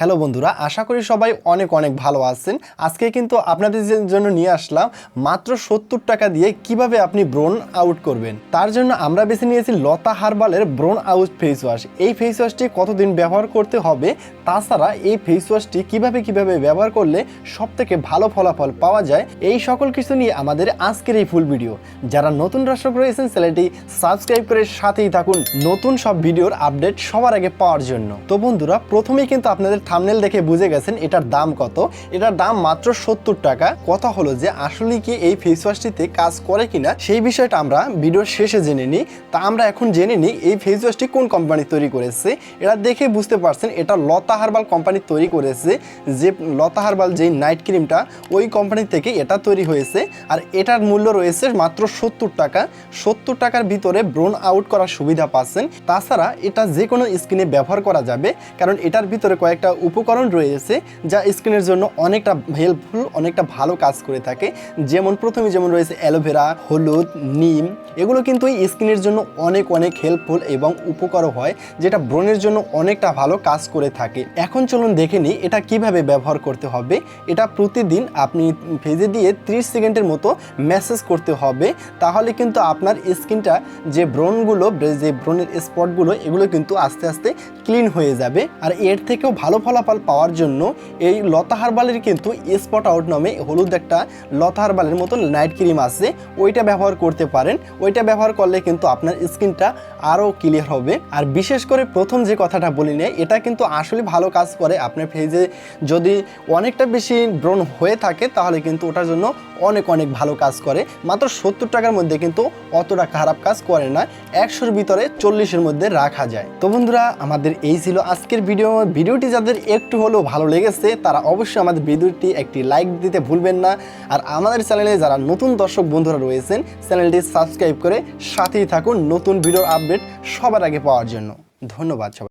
Hello বন্ধুরা, আশা করি সবাই অনেক অনেক ভালো আছেন। আজকে কিন্তু আপনাদের জন্য নিয়ে আসলাম, মাত্র সত্তর টাকা দিয়ে কীভাবে আপনি ব্রোন আউট করবেন। তার জন্য আমরা বেছে নিয়েছি লতা হার্বালের ব্রোন আউট ফেস ওয়াশ। এই ফেস ওয়াশটি কতদিন ব্যবহার করতে হবে, তাছাড়া এই ফেস ওয়াশটি কীভাবে কীভাবে ব্যবহার করলে সব থেকে ভালো ফলাফল পাওয়া যায়, এই সকল কিছু নিয়ে আমাদের আজকের এই ফুল ভিডিও। যারা নতুন দর্শক রয়েছেন, চ্যানেলটি সাবস্ক্রাইব করে সাথেই থাকুন নতুন সব ভিডিওর আপডেট সবার আগে পাওয়ার জন্য। তো বন্ধুরা, প্রথমেই কিন্তু আপনাদের থামনেল দেখে বুঝে গেছেন এটার দাম কত। এটার দাম মাত্র সত্তর টাকা। কথা হলো যে আসলে কি এই ফেস ওয়াশটিতে কাজ করে কিনা, সেই বিষয়টা আমরা ভিডিওর শেষে জেনে নিই। তা আমরা এখন জেনে নিই এই ফেস ওয়াশটি কোন কোম্পানি তৈরি করেছে। এটা দেখে বুঝতে পারছেন এটা লতা হার্বাল কোম্পানি তৈরি করেছে, যে লতা হার্বাল যে নাইট ক্রিমটা ওই কোম্পানি থেকে এটা তৈরি হয়েছে। আর এটার মূল্য রয়েছে মাত্র সত্তর টাকা। সত্তর টাকার ভিতরে ব্রোন আউট করার সুবিধা পাচ্ছেন। তাছাড়া এটা যে কোনো স্কিনে ব্যবহার করা যাবে, কারণ এটার ভিতরে কয়েকটা উপকরণ রয়েছে যা স্কিনের জন্য অনেকটা হেল্পফুল অনেকটা ভালো কাজ করে থাকে। যেমন প্রথমে যেমন রয়েছে অ্যালোভেরা, হলুদ, নিম, এগুলো কিন্তু স্কিনের জন্য অনেক অনেক হেল্পফুল এবং উপকারও হয়, যেটা ব্রণের জন্য অনেকটা ভালো কাজ করে থাকে। এখন চলুন দেখে নিই এটা কীভাবে ব্যবহার করতে হবে। এটা প্রতিদিন আপনি ভেজে দিয়ে 30 সেকেন্ডের মতো ম্যাসেজ করতে হবে। তাহলে কিন্তু আপনার স্কিনটা যে ব্রণগুলো যে ব্রণের স্পটগুলো এগুলো কিন্তু আস্তে আস্তে ক্লিন হয়ে যাবে। আর এর থেকেও ভালো ফলাফল পাওয়ার জন্য এই লতা হার্বালের কিন্তু স্পট আউট নামে হলুদ একটা লতা হার্বালের মতো নাইট ক্রিম আছে, ওইটা ব্যবহার করতে পারেন। ওইটা ব্যবহার করলে কিন্তু আপনার স্কিনটা আরও ক্লিয়ার হবে। আর বিশেষ করে প্রথম যে কথাটা বলি নেই, এটা কিন্তু আসলে ভালো কাজ করে আপনার ফেজে। যদি অনেকটা বেশি ব্রণ হয়ে থাকে, তাহলে কিন্তু ওটার জন্য অনেক অনেক ভালো কাজ করে। মাত্র সত্তর টাকার মধ্যে কিন্তু অতটা খারাপ কাজ করে না, একশোর ভিতরে চল্লিশের মধ্যে রাখা যায়। তো বন্ধুরা, আমাদের এই ছিল আজকের ভিডিও। ভিডিওটি যাদের একটু হলেও ভালো লেগেছে, তারা অবশ্যই আমাদের ভিডিওটি একটি লাইক দিতে ভুলবেন না। আর আমাদের চ্যানেলে যারা নতুন দর্শক বন্ধুরা রয়েছেন, চ্যানেলটি সাবস্ক্রাইব করে সাথেই থাকুন নতুন ভিডিওর আপডেট সবার আগে পাওয়ার জন্য। ধন্যবাদ সবাই।